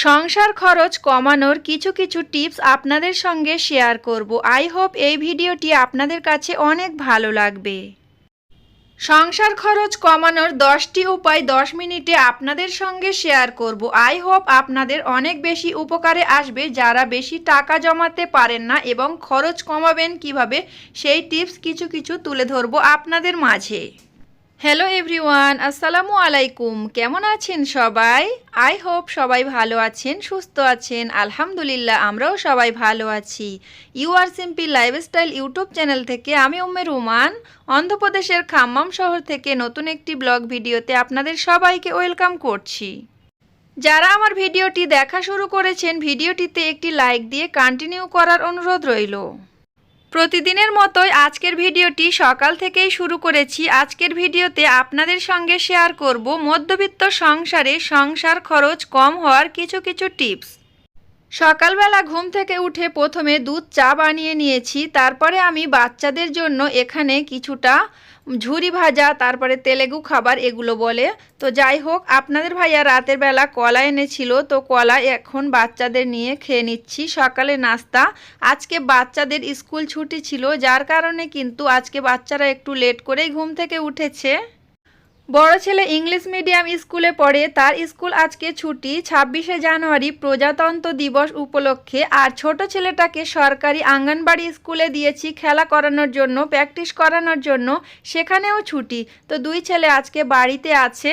সংসার খরচ কমানোর কিছু কিছু টিপস আপনাদের সঙ্গে শেয়ার করব। আই হোপ এই ভিডিওটি আপনাদের কাছে অনেক ভালো লাগবে। সংসার খরচ কমানোর দশটি উপায় দশ মিনিটে আপনাদের সঙ্গে শেয়ার করব। আই হোপ আপনাদের অনেক বেশি উপকারে আসবে যারা বেশি টাকা জমাতে পারেন না এবং খরচ কমাবেন কীভাবে, সেই টিপস কিছু কিছু তুলে ধরবো আপনাদের মাঝে। হ্যালো এভরিওয়ান আসসালামু আলাইকুম কেমন আছেন সবাই? আই হোপ সবাই ভালো আছেন, সুস্থ আছেন। আলহামদুলিল্লাহ, আমরাও সবাই ভালো আছি। You are simple lifestyle YouTube channel থেকে আমি উম্মে রুমান। অন্ধ্রপ্রদেশের খাম্মাম শহর থেকে নতুন একটি ব্লগ ভিডিওতে আপনাদের সবাইকে ওয়েলকাম করছি। যারা আমার ভিডিওটি দেখা শুরু করেছেন, ভিডিওটিতে একটি লাইক দিয়ে কন্টিনিউ করার অনুরোধ রইল। প্রতিদিনের মতোই আজকের ভিডিওটি সকাল থেকেই শুরু করেছি। আজকের ভিডিওতে আপনাদের সঙ্গে শেয়ার করব মধ্যবিত্ত সংসারে সংসার খরচ কম হওয়ার কিছু কিছু টিপস। সকালবেলা ঘুম থেকে উঠে প্রথমে দুধ চা বানিয়ে নিয়েছি, তারপরে আমি বাচ্চাদের জন্য এখানে কিছুটা ঝুরি ভাজা, তারপরে তেলেগু খাবার এগুলো বলে। তো যাই হোক, আপনাদের ভাইয়া রাতের বেলা কলা এনেছিল, তো কলা এখন বাচ্চাদের নিয়ে খেয়ে নিচ্ছি। সকালে নাস্তা। আজকে বাচ্চাদের স্কুল ছুটি ছিল, যার কারণে কিন্তু আজকে বাচ্চারা একটু লেট করেই ঘুম থেকে উঠেছে। বড় ছেলে ইংলিশ মিডিয়াম স্কুলে পড়ে, তার স্কুল আজকে ছুটি, ছাব্বিশে জানুয়ারি প্রজাতন্ত্র দিবস উপলক্ষে, আর ছোট ছেলেটাকে সরকারি আঙ্গনবাড়ি স্কুলে দিয়েছি খেলা করানোর জন্য, প্র্যাকটিস করানোর জন্য, সেখানেও ছুটি। তো দুই ছেলে আজকে বাড়িতে আছে?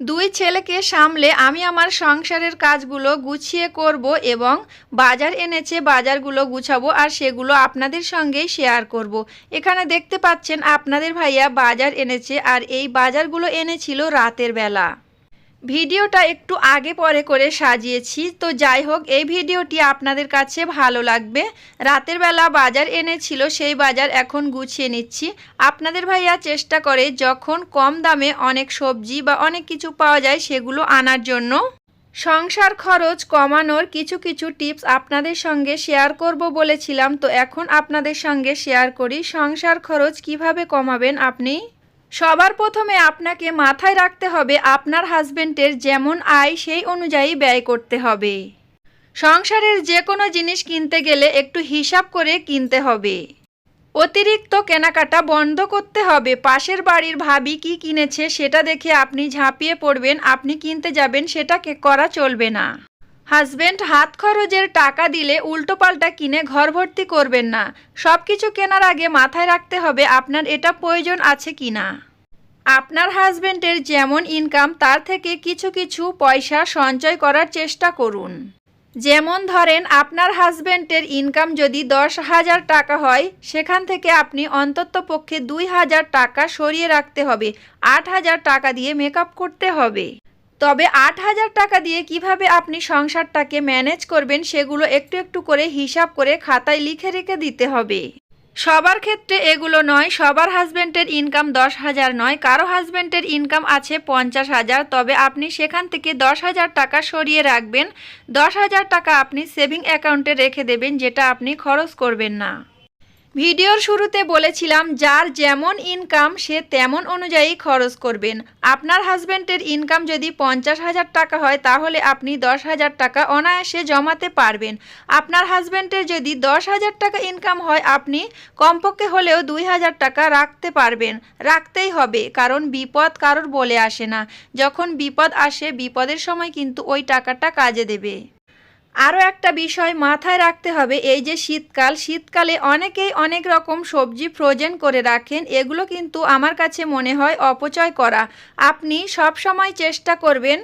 দুই ছেলেকে সামলে আমি আমার সংসারের কাজগুলো গুছিয়ে করব এবং বাজার এনেছে বাজারগুলো গুছাবো আর সেগুলো আপনাদের সঙ্গেই শেয়ার করব। এখানে দেখতে পাচ্ছেন আপনাদের ভাইয়া বাজার এনেছে আর এই বাজারগুলো এনেছিল রাতের বেলা ভিডিওটা একটু আগে পরে করে সাজিয়েছি, তো যাই হোক, এই ভিডিওটি আপনাদের কাছে ভালো লাগবে। রাতের বেলা বাজার এনেছিল, সেই বাজার এখন গুছিয়ে নিচ্ছি। আপনাদের ভাইয়া চেষ্টা করে যখন কম দামে অনেক সবজি বা অনেক কিছু পাওয়া যায়, সেগুলো আনার জন্য। সংসার খরচ কমানোর কিছু কিছু টিপস আপনাদের সঙ্গে শেয়ার করব বলেছিলাম, তো এখন আপনাদের সঙ্গে শেয়ার করি। সংসার খরচ কীভাবে কমাবেন আপনি? সবার প্রথমে আপনাকে মাথায় রাখতে হবে আপনার হাজবেন্ডের যেমন আয় সেই অনুযায়ী ব্যয় করতে হবে। সংসারের যে কোনো জিনিস কিনতে গেলে একটু হিসাব করে কিনতে হবে। অতিরিক্ত কেনাকাটা বন্ধ করতে হবে। পাশের বাড়ির ভাবি কি কিনেছে সেটা দেখে আপনি ঝাঁপিয়ে পড়বেন, আপনি কিনতে যাবেন, সেটাকে করা চলবে না। হাজবেন্ড হাত খরচের টাকা দিলে উল্টোপাল্টা কিনে ঘর ভর্তি করবেন না। সব কিছু কেনার আগে মাথায় রাখতে হবে আপনার এটা প্রয়োজন আছে কি না। আপনার হাজবেন্ডের যেমন ইনকাম, তার থেকে কিছু কিছু পয়সা সঞ্চয় করার চেষ্টা করুন। যেমন ধরেন, আপনার হাজবেন্ডের ইনকাম যদি দশ হাজার টাকা হয়, সেখান থেকে আপনি অন্তত পক্ষে দুই হাজার টাকা সরিয়ে রাখতে হবে। আট হাজার টাকা দিয়ে মেকআপ করতে হবে। তবে আট হাজার টাকা দিয়ে কীভাবে আপনি সংসারটাকে ম্যানেজ করবেন সেগুলো একটু একটু করে হিসাব করে খাতায় লিখে রেখে দিতে হবে। সবার ক্ষেত্রে এগুলো নয়, সবার হাজব্যান্ডের ইনকাম দশ হাজার নয়, কারও হাজব্যান্ডের ইনকাম আছে পঞ্চাশ হাজার, তবে আপনি সেখান থেকে দশ হাজার টাকা সরিয়ে রাখবেন। দশ হাজার টাকা আপনি সেভিং অ্যাকাউন্টে রেখে দেবেন, যেটা আপনি খরচ করবেন না। ভিডিওর শুরুতে বলেছিলাম, যার যেমন ইনকাম সে তেমন অনুযায়ী খরচ করবেন। আপনার হাজব্যান্ডের ইনকাম যদি পঞ্চাশ হাজার টাকা হয়, তাহলে আপনি দশ হাজার টাকা অনায়াসে জমাতে পারবেন। আপনার হাজব্যান্ডের যদি দশ হাজার টাকা ইনকাম হয়, আপনি কমপক্ষে হলেও দুই হাজার টাকা রাখতে পারবেন। রাখতেই হবে, কারণ বিপদ কারোর বলে আসে না। যখন বিপদ আসে, বিপদের সময় কিন্তু ওই টাকাটা কাজে দেবে। আরও একটা বিষয় মাথায় রাখতে হবে, এই যে শীতকাল, শীতকালে অনেকেই অনেক রকম সবজি ফ্রোজেন করে রাখেন, এগুলো কিন্তু আমার কাছে মনে হয় অপচয় করা। আপনি সব সময় চেষ্টা করবেন,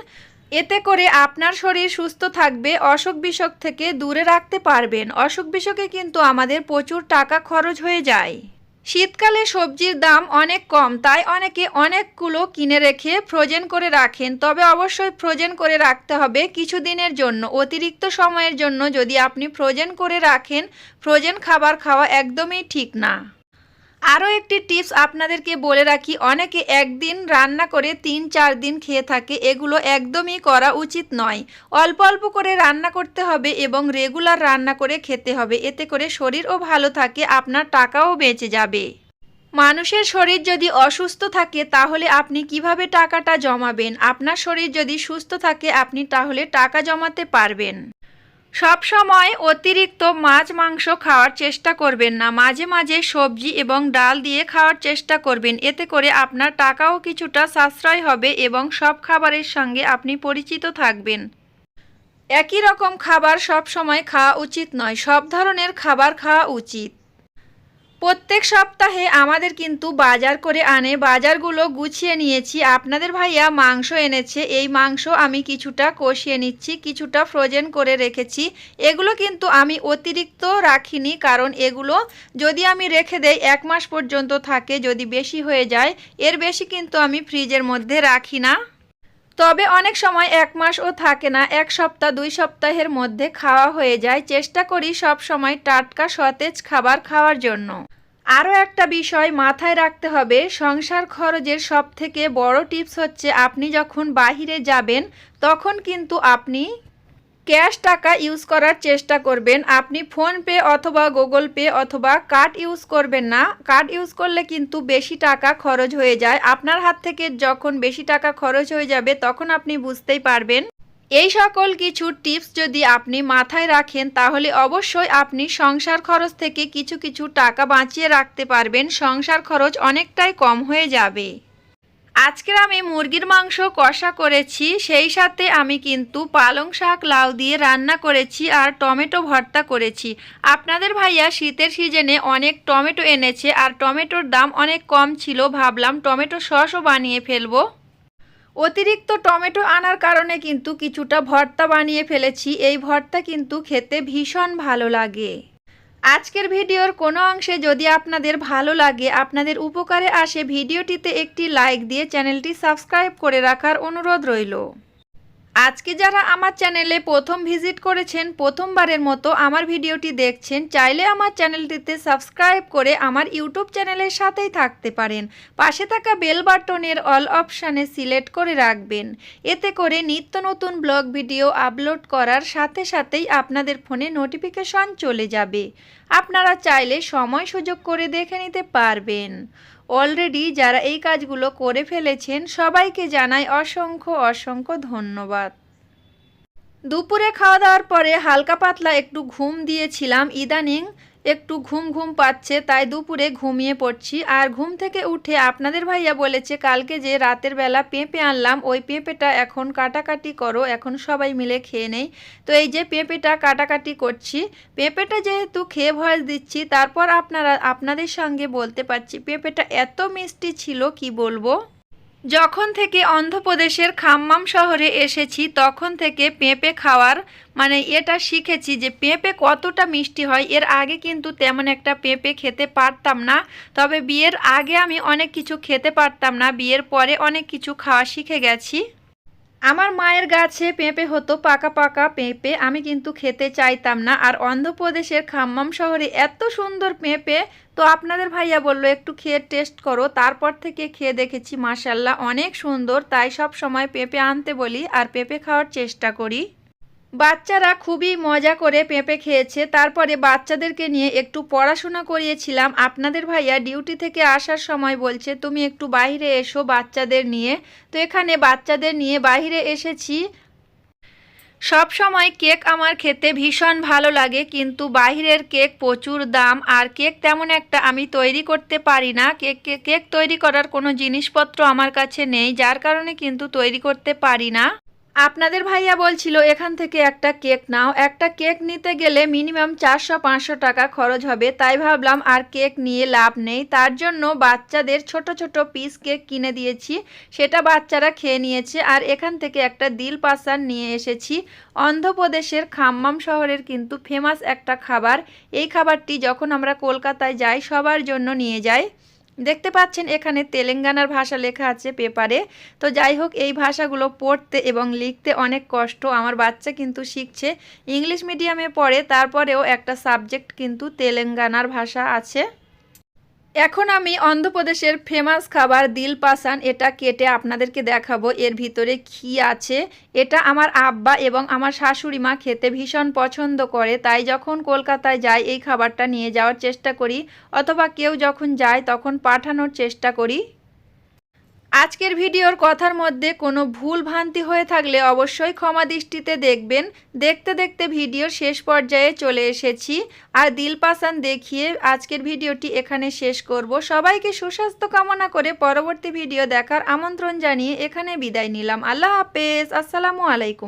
এতে করে আপনার শরীর সুস্থ থাকবে, অসুখ বিসুখ থেকে দূরে রাখতে পারবেন। অসুখ বিসুখে কিন্তু আমাদের প্রচুর টাকা খরচ হয়ে যায়। শীতকালে সবজির দাম অনেক কম, তাই অনেকে অনেকগুলো কিনে রেখে ফ্রোজেন করে রাখেন। তবে অবশ্যই ফ্রোজেন করে রাখতে হবে কিছু দিনের জন্য। অতিরিক্ত সময়ের জন্য যদি আপনি ফ্রোজেন করে রাখেন, ফ্রোজেন খাবার খাওয়া একদমই ঠিক না। আরও একটি টিপস আপনাদেরকে বলে রাখি, অনেকে একদিন রান্না করে তিন চার দিন খেয়ে থাকে, এগুলো একদমই করা উচিত নয়। অল্প অল্প করে রান্না করতে হবে এবং রেগুলার রান্না করে খেতে হবে, এতে করে শরীরও ভালো থাকে, আপনার টাকাও বেঁচে যাবে। মানুষের শরীর যদি অসুস্থ থাকে, তাহলে আপনি কীভাবে টাকাটা জমাবেন? আপনার শরীর যদি সুস্থ থাকে, আপনি তাহলে টাকা জমাতে পারবেন। সব সময় অতিরিক্ত মাছ, মাংস খাওয়ার চেষ্টা করবেন না। মাঝে মাঝে সবজি এবং ডাল দিয়ে খাওয়ার চেষ্টা করবেন। এতে করে আপনার টাকাও কিছুটা সাশ্রয় হবে এবং সব খাবারের সঙ্গে আপনি পরিচিত থাকবেন। একই রকম খাবার সব সময় খাওয়া উচিত নয়। সব ধরনের খাবার খাওয়া উচিত। প্রত্যেক সপ্তাহে আমাদের কিন্তু বাজার করে আনে। বাজারগুলো গুছিয়ে নিয়েছি। আপনাদের ভাইয়া মাংস এনেছে। এই মাংস আমি কিছুটা কষিয়ে নিচ্ছি, কিছুটা ফ্রোজেন করে রেখেছি। এগুলো কিন্তু আমি অতিরিক্ত রাখিনি কারণ এগুলো যদি আমি রেখে দেই, এক মাস পর্যন্ত থাকে। যদি বেশি হয়ে যায়, এর বেশি কিন্তু আমি ফ্রিজের মধ্যে রাখি না। তবে অনেক সময় এক মাসও থাকে না, এক সপ্তাহ, দুই সপ্তাহের মধ্যে খাওয়া হয়ে যায়। চেষ্টা করি সব সময় টাটকা সতেজ খাবার খাওয়ার জন্য। আরও একটা বিষয় মাথায় রাখতে হবে, সংসার খরচের সব থেকে বড় টিপস হচ্ছে আপনি যখন বাহিরে যাবেন, তখন কিন্তু আপনি ক্যাশ টাকা ইউজ করার চেষ্টা করবেন। আপনি ফোনপে অথবা গুগল পে অথবা কার্ড ইউজ করবেন না। কার্ড ইউজ করলে কিন্তু বেশি টাকা খরচ হয়ে যায়। আপনার হাত থেকে যখন বেশি টাকা খরচ হয়ে যাবে, তখন আপনি বুঝতেই পারবেন। এই সকল কিছু টিপস যদি আপনি মাথায় রাখেন, তাহলে অবশ্যই আপনি সংসার খরচ থেকে কিছু কিছু টাকা বাঁচিয়ে রাখতে পারবেন। সংসার খরচ অনেকটাই কম হয়ে যাবে। আজকের আমি মুরগির মাংস কষা করেছি, সেই সাথে আমি কিন্তু পালং শাক, লাউ দিয়ে রান্না করেছি আর টমেটো ভর্তা করেছি। আপনাদের ভাইয়া শীতের সিজনে অনেক টমেটো এনেছে আর টমেটোর দাম অনেক কম ছিল, ভাবলাম টমেটো সসও বানিয়ে ফেলব। অতিরিক্ত টমেটো আনার কারণে কিন্তু কিছুটা ভর্তা বানিয়ে ফেলেছি, এই ভর্তা কিন্তু খেতে ভীষণ ভালো লাগে। আজকের ভিডিওর কোনো অংশে যদি আপনাদের ভালো লাগে, আপনাদের উপকারে আসে ভিডিওটিতে একটি লাইক দিয়ে চ্যানেলটি সাবস্ক্রাইব করে রাখার অনুরোধ রইল। আজকে যারা আমার চ্যানেলে প্রথম ভিজিট করেছেন, প্রথমবারের মতো আমার ভিডিওটি দেখছেন, চাইলে আমার চ্যানেলটিতে সাবস্ক্রাইব করে আমার ইউটিউব চ্যানেলের সাথেই থাকতে পারেন। পাশে থাকা বেল বাটনের অল অপশানে সিলেক্ট করে রাখবেন। এতে করে নিত্য নতুন ব্লগ ভিডিও আপলোড করার সাথে সাথেই আপনাদের ফোনে নোটিফিকেশন চলে যাবে। আপনারা চাইলে সময় সুযোগ করে দেখে নিতে পারবেন। অলরেডি যারা এই কাজগুলো করে ফেলেছেন, সবাইকে জানাই অসংখ্য অসংখ্য ধন্যবাদ। দুপুরে খাওয়া দাওয়ার পরে হালকা পাতলা একটু ঘুম দিয়েছিলাম ইদানিং। একটু ঘুম ঘুম পাচ্ছে, তাই দুপুরে ঘুমিয়ে পড়ছি। আর ঘুম থেকে উঠে আপনাদের ভাইয়া বলেছে, কালকে যে রাতের বেলা পেঁপে আনলাম, ওই পেঁপেটা এখন কাটাকাটি করো, এখন সবাই মিলে খেয়ে নেই। তো এই যে পেঁপেটা কাটাকাটি করছি, পেঁপেটা যেহেতু খেয়ে ভয়েস দিচ্ছি, তারপর আপনারা, আপনাদের সঙ্গে বলতে পারছি, পেঁপেটা এত মিষ্টি ছিল, কি বলব? যখন থেকে অন্ধ্রপ্রদেশের খাম্মাম শহরে এসেছি, তখন থেকে পেঁপে খাওয়ার মানে এটা শিখেছি যে পেঁপে কতটা মিষ্টি হয়। এর আগে কিন্তু তেমন একটা পেঁপে খেতে পারতাম না। তবে বিয়ের আগে আমি অনেক কিছু খেতে পারতাম না। বিয়ের পরে অনেক কিছু খাওয়া শিখে গেছি। আমার মায়ের গাছে পেঁপে হতো, পাকা পাকা পেঁপে। আমি কিন্তু খেতে চাইতাম না। আর অন্ধ্রপ্রদেশের খাম্মাম শহরে এত সুন্দর পেঁপে। তো আপনাদের ভাইয়া বলল, একটু খেয়ে টেস্ট করো। তারপর থেকে খেয়ে দেখেছি মাসাল্লাহ অনেক সুন্দর। তাই সব সময় পেঁপে আনতে বলি আর পেঁপে খাওয়ার চেষ্টা করি। বাচ্চারা খুবই মজা করে পেঁপে খেয়েছে। তারপরে বাচ্চাদেরকে নিয়ে একটু পড়াশোনা করিয়েছিলাম। আপনাদের ভাইয়া ডিউটি থেকে আসার সময় বলছে, তুমি একটু বাইরে এসো বাচ্চাদের নিয়ে। তো এখানে বাচ্চাদের নিয়ে বাইরে এসেছি। সব সময় কেক আমার খেতে ভীষণ ভালো লাগে, কিন্তু বাহিরের কেক প্রচুর দাম, আর কেক তেমন একটা আমি তৈরি করতে পারি না। কেক কেক তৈরি করার কোনো জিনিসপত্র আমার কাছে নেই, যার কারণে কিন্তু তৈরি করতে পারি না। আপনাদের ভাইয়া বলছিল, এখান থেকে একটা কেক নাও। একটা কেক নিতে গেলে মিনিমাম চারশো, পাঁচশো টাকা খরচ হবে। তাই ভাবলাম আর কেক নিয়ে লাভ নেই। তার জন্য বাচ্চাদের ছোট ছোট পিস কেক কিনে দিয়েছি। সেটা বাচ্চারা খেয়ে নিয়েছে। আর এখান থেকে একটা দিল পাসার নিয়ে এসেছি। অন্ধ্রপ্রদেশের খাম্মাম শহরের কিন্তু ফেমাস একটা খাবার। এই খাবারটি যখন আমরা কলকাতায় যাই, সবার জন্য নিয়ে যাই। দেখতে পাচ্ছেন এখানে তেলেঙ্গানার ভাষা লেখা আছে পেপারে। তো যাই হোক, এই ভাষাগুলো পড়তে এবং লিখতে অনেক কষ্ট। আমার বাচ্চা কিন্তু শিখছে ইংলিশ মিডিয়ামে পড়ে, তারপরেও একটা সাবজেক্ট কিন্তু তেলেঙ্গানার ভাষা আছে। এখন আমি অন্ধ্রপ্রদেশের ফেমাস খাবার দিল পাসান এটা কেটে আপনাদেরকে দেখাবো। এর ভিতরে কি আছে? এটা আমার আব্বা এবং আমার শাশুড়ি মা খেতে ভীষণ পছন্দ করে, তাই যখন কলকাতায় যাই এই খাবারটা নিয়ে যাওয়ার চেষ্টা করি, অথবা কেউ যখন যায় তখন পাঠানোর চেষ্টা করি। আজকের ভিডিওর কথার মধ্যে কোনো ভুল ভ্রান্তি হয়ে থাকলে অবশ্যই ক্ষমা দৃষ্টিতে দেখবেন। দেখতে দেখতে ভিডিওর শেষ পর্যায়ে চলে এসেছি। আর দিল পাসান দেখিয়ে আজকের ভিডিওটি এখানে শেষ করব। সবাইকে সুস্বাস্থ্য কামনা করে পরবর্তী ভিডিও দেখার আমন্ত্রণ জানিয়ে এখানে বিদায় নিলাম। আল্লাহ হাফেজ। আসসালামু আলাইকুম।